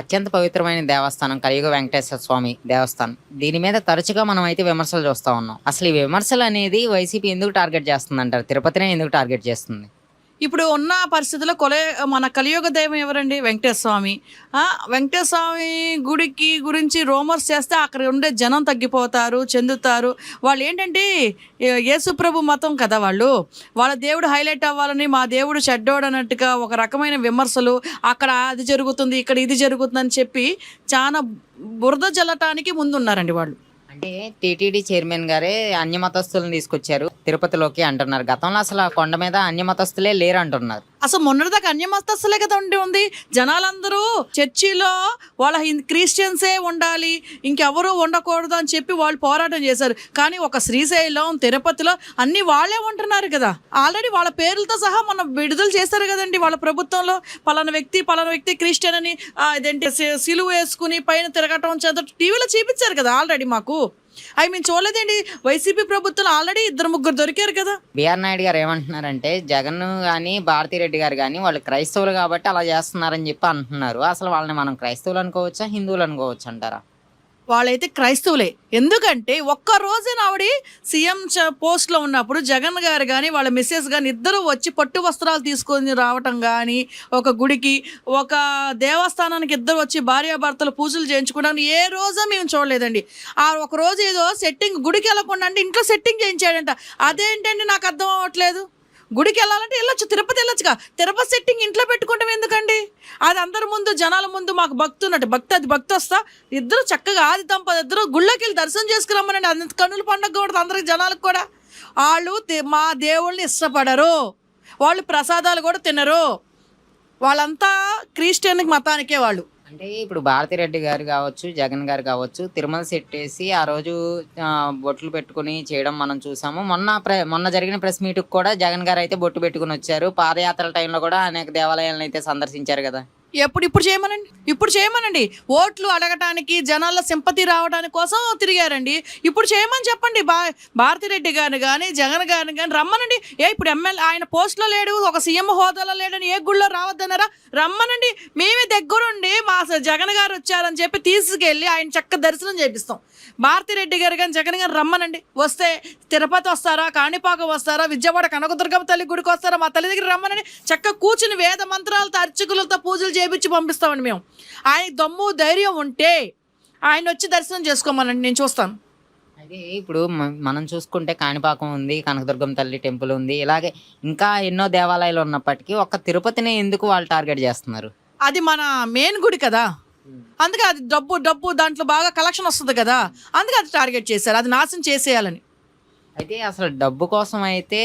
అత్యంత పవిత్రమైన దేవస్థానం కలియుగ వెంకటేశ్వర స్వామి దేవస్థానం. దీని మీద తరచుగా మనం అయితే విమర్శలు చూస్తూ ఉన్నాం. అసలు ఈ విమర్శలు అనేది వైసీపీ ఎందుకు టార్గెట్ చేస్తుంది అంటారు తిరుపతినే ఎందుకు టార్గెట్ చేస్తుంది? ఇప్పుడు ఉన్న పరిస్థితుల్లో కొలే మన కలియుగ దైవం ఎవరండి? వెంకటేశ్వర స్వామి వెంకటేశ్వర స్వామి గుడికి గురించి రోమర్స్ చేస్తే అక్కడ ఉండే జనం తగ్గిపోతారు చెందుతారు. వాళ్ళు ఏంటంటే యేసుప్రభు మతం కదా వాళ్ళు. వాళ్ళ దేవుడు హైలైట్ అవ్వాలని మా దేవుడు చెడ్డోడు అన్నట్టుగా ఒక రకమైన విమర్శలు అక్కడ అది జరుగుతుంది ఇక్కడ ఇది జరుగుతుందని చెప్పి చాలా బురద జల్లటానికి ముందున్నారండి వాళ్ళు. అంటే టీటీడీ చైర్మన్ గారే అన్యమతస్తులను తీసుకొచ్చారు. తిరుపతిలోకి అంటున్నారు. గతంలో అసలు ఆ కొండ మీద అన్యమతస్తులే లేరు అంటున్నారు అసలు మొన్నటిదాకా అన్యమస్తస్థలే కదా ఉండి ఉంది. జనాలందరూ చర్చిలో వాళ్ళ హింద్ క్రిస్టియన్సే ఉండాలి ఇంకెవరూ ఉండకూడదు అని చెప్పి వాళ్ళు పోరాటం చేశారు. కానీ ఒక శ్రీశైలం తిరుపతిలో అన్ని వాళ్ళే ఉంటున్నారు కదా. ఆల్రెడీ వాళ్ళ పేర్లతో సహా మనం విడుదల చేశారు కదండి వాళ్ళ ప్రభుత్వంలో. పలానా వ్యక్తి పలానా వ్యక్తి క్రిస్టియన్ అని ఇదేంటి సిలువ వేసుకుని పైన తిరగటం చేత టీవీలో చూపించారు కదా ఆల్రెడీ మాకు. అవి మేము చూడలేదండి. వైసీపీ ప్రభుత్వం ఆల్రెడీ ఇద్దరు ముగ్గురు దొరికారు కదా. బిఆర్ నాయుడు గారు ఏమంటున్నారంటే జగన్ కానీ భారతిరెడ్డి గారు కానీ వాళ్ళు క్రైస్తవులు కాబట్టి అలా చేస్తున్నారని చెప్పి అంటున్నారు. అసలు వాళ్ళని మనం క్రైస్తవులు అనుకోవచ్చా హిందువులు అనుకోవచ్చు అంటారా? వాళ్ళైతే క్రైస్తవులే. ఎందుకంటే ఒక్క రోజున ఆవిడ సీఎం చ- పోస్ట్లో ఉన్నప్పుడు జగన్ గారు కానీ వాళ్ళ మిస్సెస్ కానీ ఇద్దరు వచ్చి పట్టు వస్త్రాలు తీసుకొని రావటం కానీ ఒక గుడికి ఒక దేవస్థానానికి ఇద్దరు వచ్చి భార్యాభర్తలు పూజలు చేయించుకోవడం ఏ రోజు మేము చూడలేదండి. ఆ ఒక రోజు ఏదో సెట్టింగ్ గుడికి వెళ్ళకుండా అంటే ఇంట్లో సెట్టింగ్ చేయించాడంట. అదేంటండి నాకు అర్థం అవ్వట్లేదు? గుడికి వెళ్ళాలంటే వెళ్ళొచ్చు తిరుపతి వెళ్ళొచ్చుగా. తిరుపతి సెట్టింగ్ ఇంట్లో పెట్టుకోవడం ఎందుకండి? అది అందరి ముందు జనాల ముందు మాకు భక్తి ఉన్నట్టు. భక్తి అది భక్తి వస్తా. ఇద్దరు చక్కగా ఆది దంపతి ఇద్దరు గుళ్ళోకి వెళ్ళి దర్శనం చేసుకురమ్మనండి. అంత కన్నుల పండుగ కూడా అందరికి జనాలకు కూడా. వాళ్ళు మా దేవుళ్ళని ఇష్టపడరు. వాళ్ళు ప్రసాదాలు కూడా తినరు. వాళ్ళంతా క్రిస్టియన్ మతానికే వాళ్ళు. అంటే ఇప్పుడు భారతిరెడ్డి గారు కావచ్చు జగన్ గారు కావచ్చు తిరుమల సెట్టేసి ఆ రోజు బొట్లు పెట్టుకుని చేయడం మనం చూసాము. మొన్న ప్ర మొన్న జరిగిన ప్రెస్ మీట్కి కూడా జగన్ గారు అయితే బొట్టు పెట్టుకుని వచ్చారు. పాదయాత్రల టైంలో కూడా అనేక దేవాలయాలను అయితే సందర్శించారు కదా. ఎప్పుడు ఇప్పుడు చేయమనండి? ఇప్పుడు చేయమనండి. ఓట్లు అడగటానికి జనాల సింపతి రావడానికి కోసం తిరిగారండి. ఇప్పుడు చేయమని చెప్పండి. బా భారతిరెడ్డి గారిని కానీ జగన్ గారిని కానీ రమ్మనండి. ఏ ఇప్పుడు ఎమ్మెల్యే ఆయన పోస్ట్లో లేడు ఒక సీఎం హోదాలో లేడని ఏ గుళ్ళో రావద్దన్నారా? రమ్మనండి. మేమే దగ్గరుండి మా జగన్ గారు వచ్చారని చెప్పి తీసుకెళ్ళి ఆయన చక్క దర్శనం చేపిస్తాం. భారతిరెడ్డి గారు కానీ జగన్ గారు రమ్మనండి. వస్తే తిరుపతి వస్తారా కాణిపాకం వస్తారా విజయవాడ కనకదుర్గమ్మ తల్లి గుడికి వస్తారా మా తల్లి దగ్గర రమ్మనండి. చక్క కూర్చుని వేద మంత్రాలతో అర్చకులతో పూజలు చేపించి పంపిస్తామండి మేము. ఆయన దమ్ము ధైర్యం ఉంటే ఆయన వచ్చి దర్శనం చేసుకోమనండి నేను చూస్తాను. అయితే ఇప్పుడు మనం చూసుకుంటే కాణిపాకం ఉంది కనకదుర్గం తల్లి టెంపుల్ ఉంది ఇలాగే ఇంకా ఎన్నో దేవాలయాలు ఉన్నప్పటికీ ఒక్క తిరుపతిని ఎందుకు వాళ్ళు టార్గెట్ చేస్తున్నారు? అది మన మెయిన్ గుడి కదా. అందుకే అది డబ్బు డబ్బు దాంట్లో బాగా కలెక్షన్ వస్తుంది కదా. అందుకే అది టార్గెట్ చేశారు. అది నాశనం చేసేయాలని. అయితే అసలు డబ్బు కోసం అయితే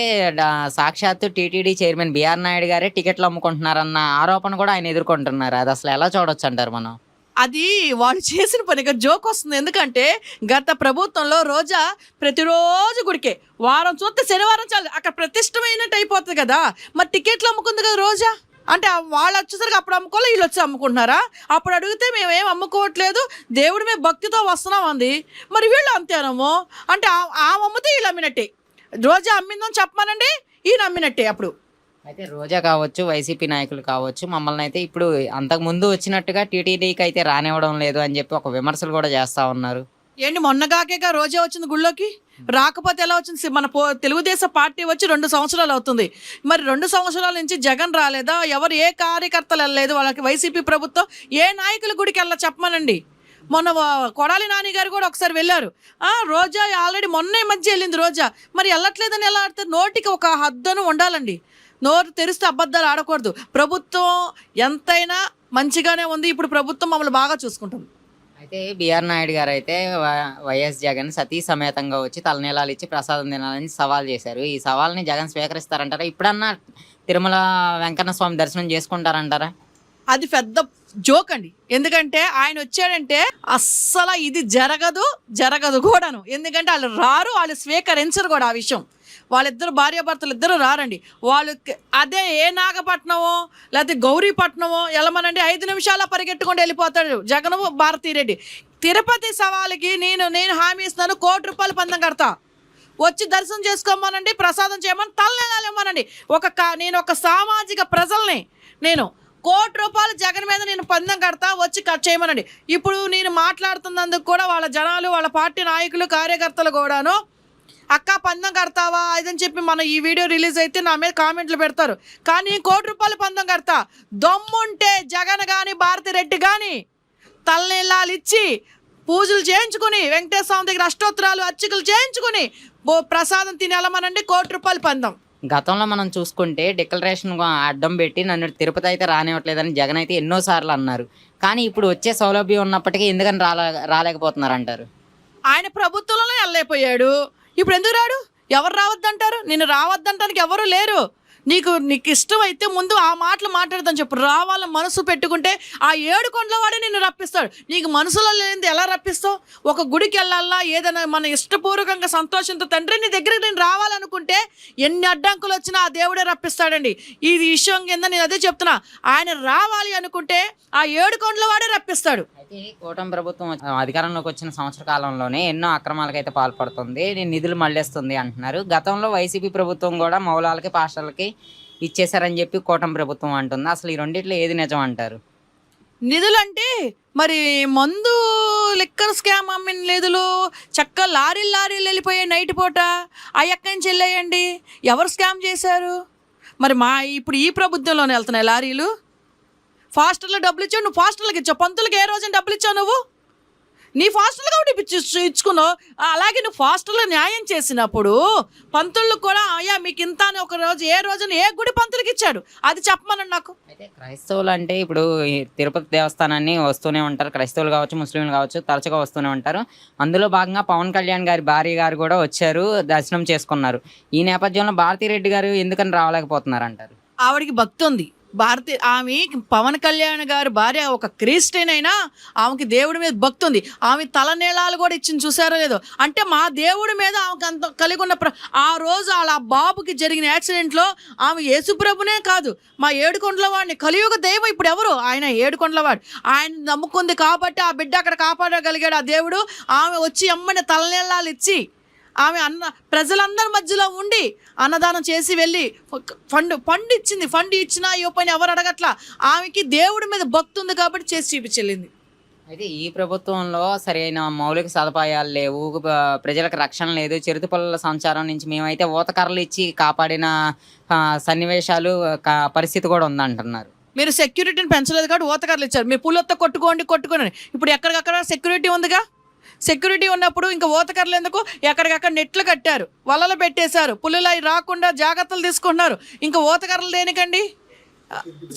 సాక్షాత్తు టీటీడీ చైర్మన్ బిఆర్ నాయుడు గారే టికెట్లు అమ్ముకుంటున్నారన్న ఆరోపణ కూడా ఆయన ఎదుర్కొంటున్నారు. అది అసలు ఎలా చూడొచ్చు అంటారు మనం? అది వాళ్ళు చేసిన పని జోక్ వస్తుంది. ఎందుకంటే గత ప్రభుత్వంలో రోజా ప్రతిరోజు గుడికే. వారం చూస్తే శనివారం చాలు. అక్కడ ప్రతిష్టమైనట్టు అయిపోతుంది కదా. మరి టికెట్లు అమ్ముకుంది కదా రోజా? అంటే వాళ్ళు వచ్చేసరికి అప్పుడు అమ్ముకోవాలి? వీళ్ళు వచ్చి అమ్ముకుంటున్నారా? అప్పుడు అడిగితే మేమేం అమ్ముకోవట్లేదు. దేవుడి మీద భక్తితో వస్తున్నాం అంది. మరి వీళ్ళు అంతేనము అంటే ఆ- అమ్మితే వీళ్ళు అమ్మినట్టే. రోజా అమ్మిందని చెప్పమానండి ఈయన అమ్మినట్టే అప్పుడు. అయితే రోజా కావచ్చు వైసీపీ నాయకులు కావచ్చు మమ్మల్ని అయితే ఇప్పుడు అంతకు ముందు వచ్చినట్టుగా టీటీడీకి అయితే రానివ్వడం లేదు అని చెప్పి ఒక విమర్శలు కూడా చేస్తా ఉన్నారు. ఏంటి మొన్నగాకేగా రోజా వచ్చింది గుళ్ళోకి? రాకపోతే ఎలా వచ్చింది? మన పో తెలుగుదేశం పార్టీ వచ్చి రెండు సంవత్సరాలు అవుతుంది. మరి రెండు సంవత్సరాల నుంచి జగన్ రాలేదా? ఎవరు ఏ కార్యకర్తలు వెళ్ళలేదు? వాళ్ళకి వైసీపీ ప్రభుత్వం ఏ నాయకుల గుడికి వెళ్ళ చెప్పమనండి. మొన్న కొడాలి నాని గారు కూడా ఒకసారి వెళ్ళారు. రోజా ఆల్రెడీ మొన్న ఈ మధ్య వెళ్ళింది రోజా. మరి వెళ్ళట్లేదని ఎలా ఆడితే నోటికి ఒక హద్దును ఉండాలండి. నోరు తెరిస్తే అబద్ధాలు ఆడకూడదు. ప్రభుత్వం ఎంతైనా మంచిగానే ఉంది. ఇప్పుడు ప్రభుత్వం మమ్మల్ని బాగా చూసుకుంటుంది. అయితే బిఆర్ నాయుడు గారు అయితే వైఎస్ జగన్ సతీ సమేతంగా వచ్చి తలనీలాలు ఇచ్చి ప్రసాదం తినాలని సవాల్ చేశారు. ఈ సవాల్ని జగన్ స్వీకరిస్తారంటారా? ఇప్పుడన్నా తిరుమల వెంకన్న స్వామి దర్శనం చేసుకుంటారంటారా? అది పెద్ద జోక్ అండి. ఎందుకంటే ఆయన వచ్చాడంటే అస్సలు ఇది జరగదు జరగదు కూడాను. ఎందుకంటే వాళ్ళు రారు వాళ్ళు స్వీకరించరు కూడా ఆ విషయం. వాళ్ళిద్దరు భార్యాభర్తలు ఇద్దరు రారండి. వాళ్ళు అదే ఏ నాగపట్నమో లేకపోతే గౌరీపట్నమో వెళ్ళమనండి ఐదు నిమిషాల పరిగెట్టుకుంటూ వెళ్ళిపోతాడు జగన్ భారతీరెడ్డి తిరుపతి సవాలుకి నేను నేను హామీ ఇస్తున్నాను కోటి రూపాయలు పందం కడతా. వచ్చి దర్శనం చేసుకోమనండి ప్రసాదం చేయమని తలనేలాలు ఒక కా- నేను ఒక సామాజిక ప్రజల్ని నేను. కోటి రూపాయలు జగన్ మీద నేను పందెం కడతా వచ్చి కట్ చేయమనండి. ఇప్పుడు నేను మాట్లాడుతున్నందుకు కూడా వాళ్ళ జనాలు వాళ్ళ పార్టీ నాయకులు కార్యకర్తలు కూడాను అక్క పందెం కడతావా? అదని చెప్పి మన ఈ వీడియో రిలీజ్ అయితే నా మీద కామెంట్లు పెడతారు. కానీ కోటి రూపాయలు పందెం కడతా. దమ్ముంటే జగన్ కానీ భారతి రెడ్డి కానీ తలనీళ్ళాలు ఇచ్చి పూజలు చేయించుకుని వెంకటేశ్వర స్వామి దగ్గర అష్టోత్తరాలు అర్చకులు చేయించుకుని ప్రసాదం తినేలమనండి కోటి రూపాయలు పందం. గతంలో మనం చూసుకుంటే డిక్లరేషన్ అడ్డం పెట్టి నన్ను తిరుపతి అయితే రానివ్వట్లేదని జగన్ అయితే ఎన్నో సార్లు అన్నారు. కానీ ఇప్పుడు వచ్చే సౌలభ్యం ఉన్నప్పటికీ ఎందుకని రాలే రాలేకపోతున్నారు అంటారు ఆయన ప్రభుత్వంలోనే వెళ్ళైపోయాడు ఇప్పుడు ఎందుకు రాడు? ఎవరు రావద్దంటారు? నేను రావద్దంటానికి ఎవరు లేరు. నీకు నీకు ఇష్టం అయితే ముందు ఆ మాటలు మాట్లాడదని చెప్పు. రావాలని మనసు పెట్టుకుంటే ఆ ఏడు కొండల వాడే నిన్ను రప్పిస్తాడు. నీకు మనసులో లేనిది ఎలా రప్పిస్తావు? ఒక గుడికి వెళ్ళాలా? ఏదైనా మన ఇష్టపూర్వకంగా సంతోషంతో తండ్రి నీ దగ్గరికి నేను రావాలనుకుంటే ఎన్ని అడ్డంకులు వచ్చినా ఆ దేవుడే రప్పిస్తాడండి. ఈ విషయం కింద నేను అదే చెప్తున్నా. ఆయన రావాలి అనుకుంటే ఆ ఏడు కొండల వాడే రప్పిస్తాడు. అయితే కూటమి ప్రభుత్వం అధికారంలోకి వచ్చిన సంవత్సర కాలంలోనే ఎన్నో అక్రమాలకైతే పాల్పడుతుంది. నేను నిధులు మళ్ళేస్తుంది అంటున్నారు. గతంలో వైసీపీ ప్రభుత్వం కూడా మౌలాలకి పాస్టర్లకి ఇచ్చేశారని చెప్పి కూటమి ప్రభుత్వం అంటుంది. అసలు ఈ రెండిట్లో ఏది నిజం అంటారు? నిధులంటే మరి మందు లిక్కర్ స్కామ్ అమ్మిన నిధులు చక్క లారీలు లారీలు వెళ్ళిపోయాయి నైట్ పూట ఆ ఎక్కడి నుంచి వెళ్ళాయండి? ఎవరు స్కామ్ చేశారు? మరి మా ఇప్పుడు ఈ ప్రభుత్వంలోనే వెళ్తున్నాయి లారీలు. ఫాస్టర్లో డబ్బులు ఇచ్చావు నువ్వు ఫాస్టర్లకు ఇచ్చావు పంతులకు ఏ రోజున డబ్బులు ఇచ్చావు నువ్వు? నీ ఫాస్టర్లు కాబట్టి ఇప్పించి ఇచ్చుకున్నావు. అలాగే నువ్వు ఫాస్టర్లో న్యాయం చేసినప్పుడు పంతులకు కూడా అయ్యా మీకు ఇంత అని ఒక రోజు ఏ రోజున ఏ గుడి పంతులకు ఇచ్చాడు? అది చెప్పమనండి నాకు. అయితే క్రైస్తవులు అంటే ఇప్పుడు ఈ తిరుపతి దేవస్థానాన్ని వస్తూనే ఉంటారు. క్రైస్తవులు కావచ్చు ముస్లింలు కావచ్చు తరచుగా వస్తూనే ఉంటారు. అందులో భాగంగా పవన్ కళ్యాణ్ గారి భార్య గారు కూడా వచ్చారు దర్శనం చేసుకున్నారు. ఈ నేపథ్యంలో భారతిరెడ్డి గారు ఎందుకని రావలేకపోతున్నారు అంటారు ఆవిడకి భక్తి ఉంది. భారతీయ ఆమె పవన్ కళ్యాణ్ గారి భార్య ఒక క్రిస్టియన్ అయినా ఆమెకి దేవుడి మీద భక్తి ఉంది. ఆమె తలనీళాలు కూడా ఇచ్చింది చూసారో లేదో? అంటే మా దేవుడి మీద ఆమెకు అంత కలిగి ఉన్న ఆ రోజు వాళ్ళ బాబుకి జరిగిన యాక్సిడెంట్లో ఆమె యేసుప్రభునే కాదు. మా ఏడుకొండల వాడిని కలియుగ దైవం ఇప్పుడు ఎవరు? ఆయన ఏడుకొండల వాడు. ఆయన నమ్ముకుంది కాబట్టి ఆ బిడ్డ అక్కడ కాపాడగలిగాడు ఆ దేవుడు. ఆమె వచ్చి అమ్మని తలనీళాలు ఇచ్చి ఆమె అన్న ప్రజలందరి మధ్యలో ఉండి అన్నదానం చేసి వెళ్ళి ఫండ్ ఫండ్ ఇచ్చింది. ఫండ్ ఇచ్చినా ఇవ్వపని ఎవరు అడగట్లా. ఆమెకి దేవుడి మీద భక్తి ఉంది కాబట్టి చేసి చూపించలేంది. అయితే ఈ ప్రభుత్వంలో సరైన మౌలిక సదుపాయాలు లేవు. ప్రజలకు రక్షణ లేదు. చిరుత పొలాల సంచారం నుంచి మేమైతే ఊతకర్రలు ఇచ్చి కాపాడిన సన్నివేశాలు పరిస్థితి కూడా ఉందంటున్నారు. మీరు సెక్యూరిటీని పెంచలేదు కాబట్టి ఊతకర్రలు ఇచ్చారు. మీ పుల్లొత్త కొట్టుకోండి కొట్టుకోండి. ఇప్పుడు ఎక్కడికక్కడ సెక్యూరిటీ ఉందిగా? సెక్యూరిటీ ఉన్నప్పుడు ఇంకా ఊతకర్రలు ఎందుకు ఎక్కడికక్కడ నెట్లు కట్టారు వలలు పెట్టేశారు పుల్లలు అవి రాకుండా జాగ్రత్తలు తీసుకుంటున్నారు. ఇంకా ఊతకర్రలు దేనికండి?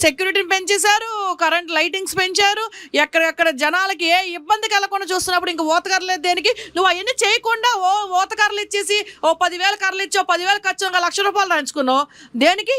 సెక్యూరిటీని పెంచేశారు కరెంట్ లైటింగ్స్ పెంచారు ఎక్కడెక్కడ జనాలకి ఏ ఇబ్బంది కలగకుండా చూస్తున్నప్పుడు ఇంకా ఓతకర్రలేదు దేనికి? నువ్వు అవన్నీ చేయకుండా ఓ ఓతకర్రలు ఇచ్చేసి ఓ పదివేల కర్రలు ఇచ్చి ఓ పదివేల ఖర్చు ఒక లక్ష రూపాయలు రాయించుకున్నావు. దేనికి?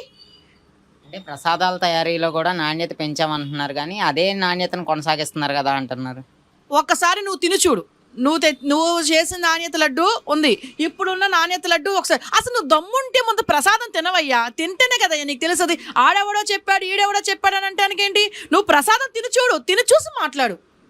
అంటే ప్రసాదాల తయారీలో కూడా నాణ్యత పెంచామంటున్నారు కానీ అదే నాణ్యతను కొనసాగిస్తున్నారు కదా అంటున్నారు. ఒక్కసారి నువ్వు తిని చూడు. నువ్వు తె నువ్వు చేసిన నాణ్యత లడ్డు ఉంది. ఇప్పుడున్న నాణ్యత లడ్డు ఒకసారి అసలు నువ్వు దమ్ముంటే ముందు ప్రసాదం తినవయ్యా? తింటేనే కదా నీకు తెలుస్తుంది. ఆడెవడో చెప్పాడు ఈడెవడో చెప్పాడు అని అంటానికేంటి నువ్వు ప్రసాదం తిని చూడు తిని చూసి మాట్లాడు.